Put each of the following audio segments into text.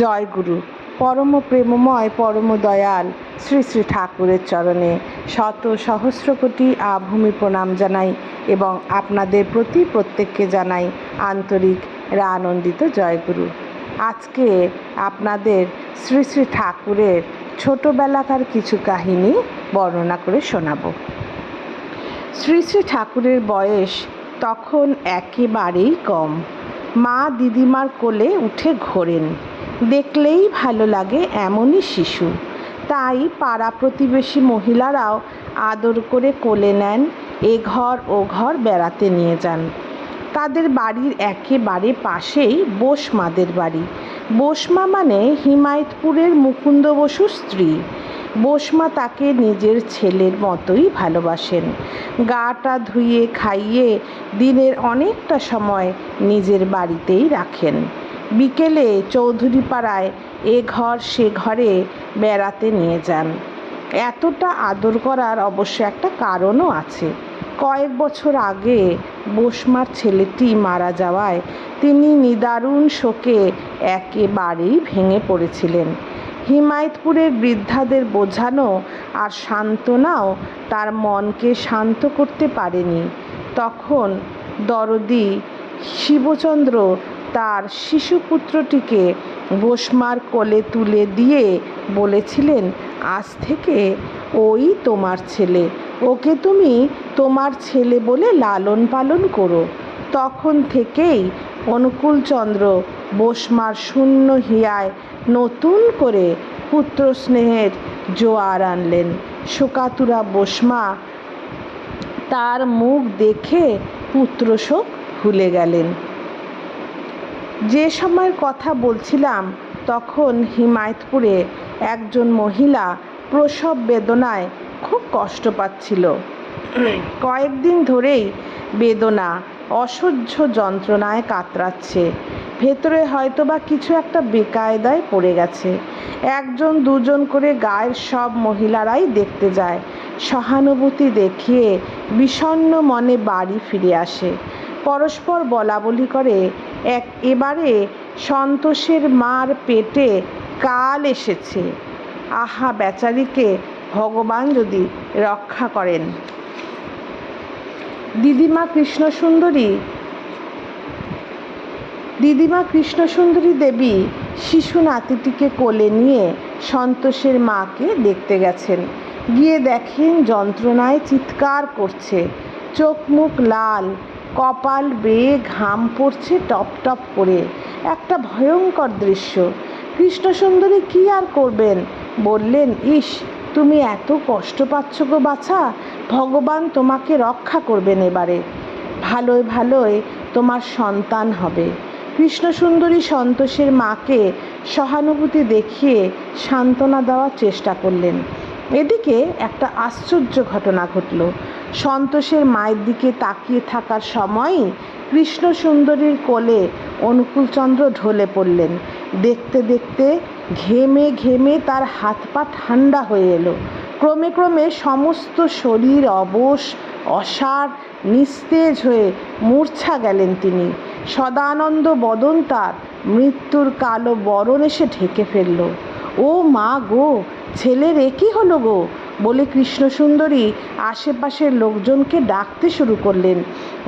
জয় গুরু পরম প্রেমময়, পরম দয়াল শ্রী শ্রী ঠাকুরের চরণে শত সহস্র কোটি আভূমি প্রণাম জানাই এবং আপনাদের প্রতি প্রত্যেককে জানাই আন্তরিক আনন্দিত জয়গুরু। আজকে আপনাদের শ্রী শ্রী ঠাকুরের ছোটোবেলাকার কিছু কাহিনী বর্ণনা করে শোনাবো। শ্রী শ্রী ঠাকুরের বয়স তখন একেবারেই কম। মা দিদিমার কোলে উঠে ঘোরেন। দেখলেই ভালো লাগে এমনই শিশু। তাই পাড়া প্রতিবেশী মহিলারাও আদর করে কোলে নেন, এ ঘর ও ঘর বেড়াতে নিয়ে যান। তাদের বাড়ির একেবারে পাশেই বোসমাদের বাড়ি। বোসমা মানে হিমায়তপুরের মুকুন্দ বসুর স্ত্রী। বোসমা তাকে নিজের ছেলের মতোই ভালোবাসেন। গাটা ধুয়ে, খাইয়ে দিনের অনেকটা সময় নিজের বাড়িতেই রাখেন। বিকেলে চৌধুরী পাড়ায় এ ঘর সে ঘরে বেড়াতে নিয়ে যান। এতটা আদর করার অবশ্য একটা কারণও আছে। কয়েক বছর আগে বোসমার ছেলেটি মারা যাওয়ায় তিনি নিদারুণ শোকে একেবারেই ভেঙে পড়েছিলেন। হিমায়তপুরের বৃদ্ধাদের বোঝানো আর সান্ত্বনাও তার মনকে শান্ত করতে পারেনি। তখন দরদি শিবচন্দ্র তার শিশুপুত্রটিকে বোসমার কোলে তুলে দিয়ে বলেছিলেন, আজ থেকে ওই তোমার ছেলে। ওকে তুমি তোমার ছেলে বলে লালন পালন করো। তখন থেকেই অনুকূলচন্দ্র বোসমার শূন্য হিয়ায় নতুন করে পুত্র স্নেহের জোয়ার আনলেন। শোকাতুরা বোসমা তার মুখ দেখে পুত্রশোক ভুলে গেলেন। যে সময়ের কথা বলছিলাম, তখন হিমায়তপুরে একজন মহিলা প্রসব বেদনায় খুব কষ্ট পাচ্ছিল। কয়েকদিন ধরেই বেদনা অসহ্য যন্ত্রণায় কাতরাচ্ছে। ভেতরে হয়তো বা কিছু একটা বেকায়দায় পড়ে গেছে। একজন, দুজন করে গায়ের সব মহিলারাই দেখতে যায়। সহানুভূতি দেখিয়ে বিষণ্ন মনে বাড়ি ফিরে আসে। পরস্পর বলা বলি করে এক এবারে সন্তোষের মার পেটে কাল এসেছে। আহা বেচারিকে ভগবান যদি রক্ষা করেন। দিদিমা কৃষ্ণসুন্দরী দিদিমা কৃষ্ণসুন্দরী দেবী শিশু নাতিটিকে কোলে নিয়ে সন্তোষের মাকে দেখতে গেছেন। গিয়ে দেখেন যন্ত্রণায় চিৎকার করছে, চোখ মুখ লাল কপাল বেয়ে ঘাম পড়ছে টপ টপ করে। একটা ভয়ঙ্কর দৃশ্য। কৃষ্ণসুন্দরী কী আর করবেন? বললেন, ইস, তুমি এত কষ্ট পাচ্ছ গো বাছা। ভগবান তোমাকে রক্ষা করবেন এবারে। ভালোই ভালোই তোমার সন্তান হবে। কৃষ্ণসুন্দরী সন্তোষের মাকে সহানুভূতি দেখিয়ে সান্ত্বনা দেওয়ার চেষ্টা করলেন। এদিকে একটা আশ্চর্য ঘটনা ঘটল। সন্তোষের মায়ের দিকে তাকিয়ে থাকার সময়ই কৃষ্ণ সুন্দরীর কোলে অনুকূলচন্দ্র ঢলে পড়লেন। দেখতে দেখতে ঘেমে ঘেমে তার হাত পা ঠান্ডা হয়ে এলো। ক্রমে ক্রমে সমস্ত শরীর অবশ, অসার, নিস্তেজ হয়ে মূর্ছা গেলেন তিনি। সদানন্দ বদন তার মৃত্যুর কালো বরণ এসে ঢেকে ফেলল। ও মা গো, ছেলের একই হলো গো? বলে কৃষ্ণসুন্দরী আশেপাশের লোকজনকে ডাকতে শুরু করলেন।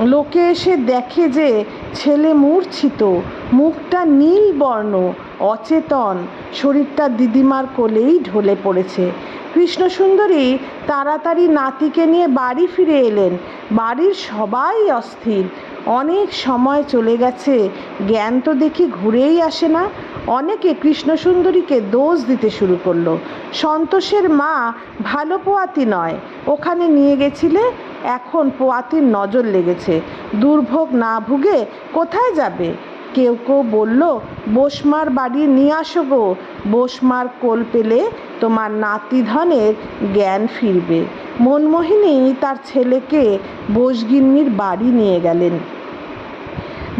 লোকে এসে দেখে যে ছেলে মূর্ছিত, মুখটা নীল বর্ণ, অচেতন, শরীরটা দিদিমার কোলেই ঢলে পড়েছে। কৃষ্ণসুন্দরী তাড়াতাড়ি নাতিকে নিয়ে বাড়ি ফিরে এলেন। বাড়ির সবাই অস্থির। অনেক সময় চলে গেছে, জ্ঞান তো দেখি ঘুরেই আসে না। অনেকে কৃষ্ণসুন্দরীকে দোষ দিতে শুরু করল। সন্তোষের মা ভালো পোয়াতি নয়। ওখানে নিয়ে গেছিলে, এখন পোয়াতির নজর লেগেছে। দুর্ভোগ না ভুগে কোথায় যাবে? কেউ কেউ বলল, বোসমার বাড়ি নিয়ে আসো গো। বোসমার কোল পেলে তোমার নাতি ধনের জ্ঞান ফিরবে। মনমোহিনী তার ছেলেকে বোসগিন্নির বাড়ি নিয়ে গেলেন।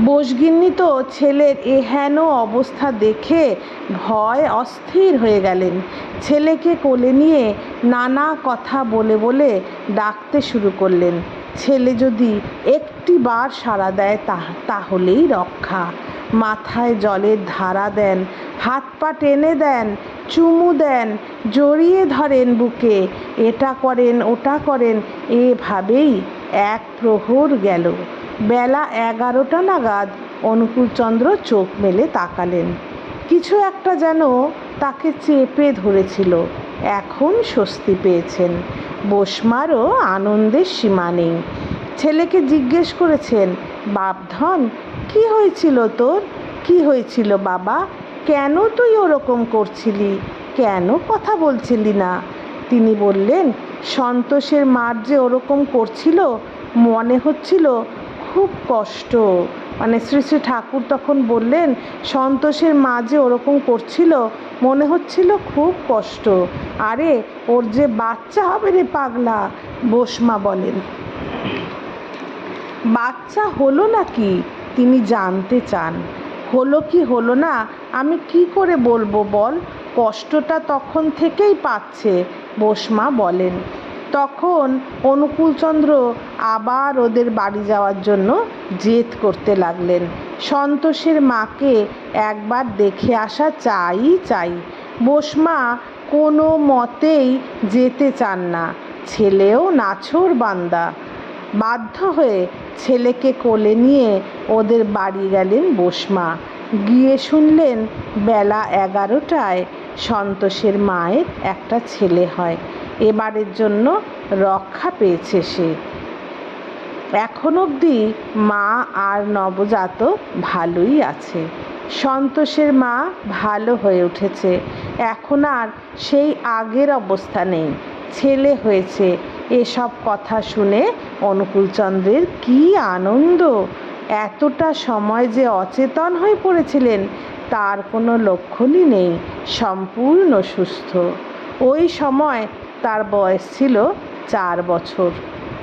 বোসগিন্নি তো ছেলের এহেন অবস্থা দেখে ভয় অস্থির হয়ে গেলেন। ছেলেকে কোলে নিয়ে নানা কথা বলে বলে ডাকতে শুরু করলেন। ছেলে যদি একটি বার সাড়া দেয় তাহলেই রক্ষা। মাথায় জলের ধারা দেন, হাত পা টেনে দেন, চুমু দেন, জড়িয়ে ধরেন বুকে। এটা করেন, ওটা করেন, এভাবেই এক প্রহর গেল। বেলা এগারোটা নাগাদ অনুকূলচন্দ্র চোখ মেলে তাকালেন। কিছু একটা যেন তাকে চেপে ধরেছিল। এখন স্বস্তি পেয়েছেন। বোসমারও আনন্দের সীমা নেই। ছেলেকে জিজ্ঞেস করেছেন, বাপধন, কি হয়েছিল তোর? কি হয়েছিল বাবা? কেন তুই ওরকম করছিলি? কেন কথা বলছিলি না? তিনি বললেন, সন্তোষের মার যে ওরকম করছিল, মনে হচ্ছিল খুব কষ্ট। মানে শ্রী শ্রী ঠাকুর তখন বললেন, সন্তোষের মা যে ওরকম করছিল, মনে হচ্ছিল খুব কষ্ট। আরে, ওর যে বাচ্চা হবে রে পাগলা বোসমা বলেন। বাচ্চা হলো নাকি তিনি জানতে চান। হলো কি হলো না, আমি কি করে বলব বল? কষ্টটা তখন থেকেই পাচ্ছে বোসমা বলেন। তখন অনুকূলচন্দ্র আবার ওদের বাড়ি যাওয়ার জন্য জেদ করতে লাগলেন। সন্তোষের মাকে একবার দেখে আসা চাই চাই। বোসমা কোনো মতেই যেতে চান না। ছেলেও নাছোড় বান্দা। বাধ্য হয়ে ছেলেকে কোলে নিয়ে ওদের বাড়ি গেলেন বোসমা। গিয়ে শুনলেন বেলা এগারোটায় সন্তোষের মায়ের একটা ছেলে হয়। এবারের জন্য রক্ষা পেয়েছে সে। এখন অবধি মা আর নবজাতক ভালোই আছে। সন্তোষের মা ভালো হয়ে উঠেছে। এখন আর সেই আগের অবস্থা নেই। ছেলে হয়েছে। এসব কথা শুনে অনুকূলচন্দ্রের কি আনন্দ! এতটা সময় যে অচেতন হয়ে পড়েছিলেন, তার কোনো লক্ষণই নেই। সম্পূর্ণ সুস্থ। ওই সময় তার বয়স ছিল চার বছর।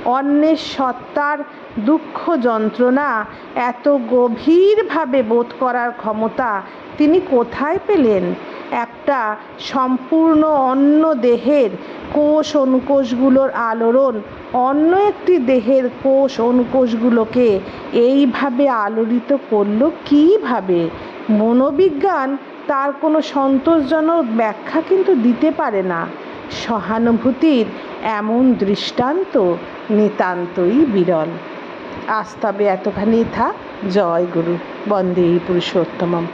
অন্যের সত্তার দুঃখ যন্ত্রণা এত গভীরভাবে বোধ করার ক্ষমতা তিনি কোথায় পেলেন? একটা সম্পূর্ণ অন্য দেহের কোষ অনুকোষগুলোর আলোড়ন, অন্য একটি দেহের কোষ অনুকোষগুলোকে এইভাবে আলোড়িত করল কীভাবে? মনোবিজ্ঞান তার কোনো সন্তোষজনক ব্যাখ্যা কিন্তু দিতে পারে না। সহানুভূতির এমন দৃষ্টান্ত নিতান্তই বিরল। আজ তবে এতখানি থাক জয় গুরু। বন্দে পুরুষোত্তমম।